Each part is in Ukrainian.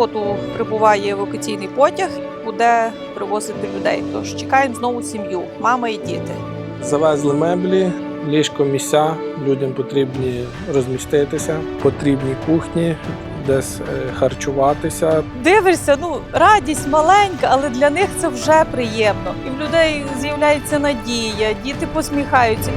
суботу прибуває евакуаційний потяг, буде привозити людей. Тож чекаємо знову сім'ю, мама і діти. Завезли меблі, ліжко місця, людям потрібні розміститися, потрібні кухні, десь е, харчуватися. Дивишся, ну радість маленька, але для них це вже приємно. І в людей з'являється надія, діти посміхаються.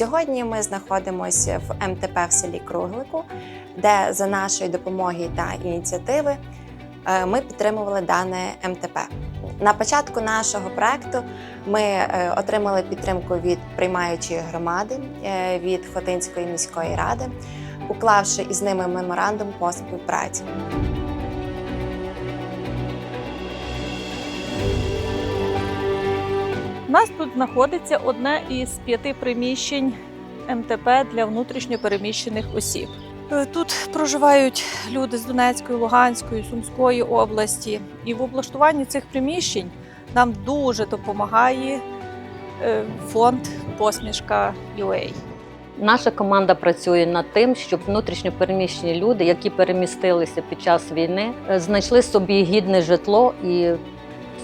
Сьогодні ми знаходимося в МТП в селі Круглику, де за нашої допомоги та ініціативи е, ми підтримували дане МТП. На початку нашого проекту ми е, отримали підтримку від приймаючої громади е, від Хотинської міської ради, уклавши із ними меморандум по співпраці. У нас тут знаходиться одне із п'яти приміщень МТП для внутрішньопереміщених осіб. Е, Тут проживають люди з Донецької, Луганської, Сумської області. І в облаштуванні цих приміщень нам дуже допомагає е, фонд Посмішка UA. Наша команда працює над тим, щоб внутрішньо переміщені люди, які перемістилися під час війни, е, знайшли собі гідне житло і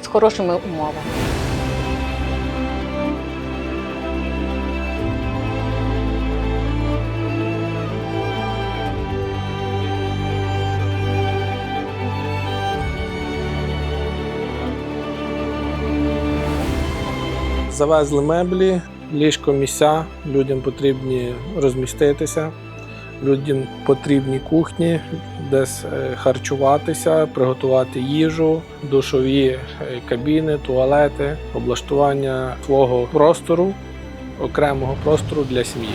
з хорошими умовами. Завезли меблі, ліжко місця, людям потрібні розміститися, людям потрібні кухні, десь е, харчуватися, приготувати їжу, душові е, кабіни, туалети, облаштування свого простору, окремого простору для сім'ї.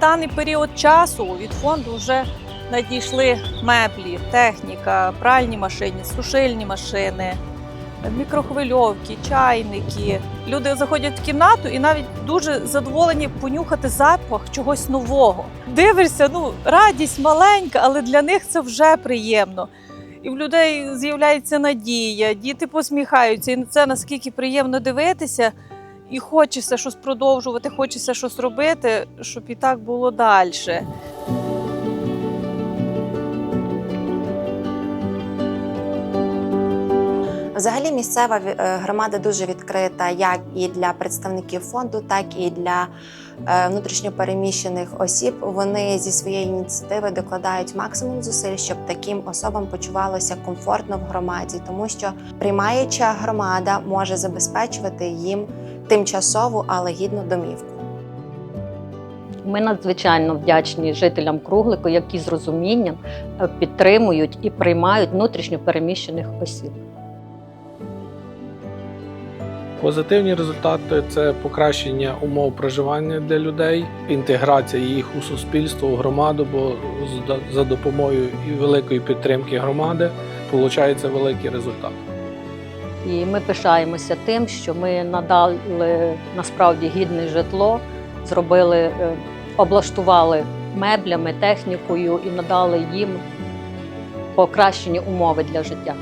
Даний період часу від фонду вже надійшли меблі, техніка, пральні машини, сушильні машини, мікрохвильовки, чайники. Люди заходять в кімнату і навіть дуже задоволені понюхати запах чогось нового. Дивишся, ну радість маленька, але для них це вже приємно. І в людей з'являється надія, діти посміхаються. І це наскільки приємно дивитися. І хочеться щось продовжувати, хочеться щось робити, щоб і так було далі. Взагалі, місцева е, громада дуже відкрита як і для представників фонду, так і для е, внутрішньопереміщених осіб. Вони зі своєї ініціативи докладають максимум зусиль, щоб таким особам почувалося комфортно в громаді, тому що приймаюча громада може забезпечувати їм тимчасову, але гідну домівку. Ми надзвичайно вдячні жителям Круглику, які з розумінням е, підтримують і приймають внутрішньо переміщених осіб. Позитивні результати це покращення умов проживання для людей, інтеграція їх у суспільство, у громаду, бо за допомогою і великої підтримки громади виходить великий результат. І ми пишаємося тим, що ми надали насправді гідне житло, зробили, е, облаштували меблями, технікою і надали їм покращені умови для життя.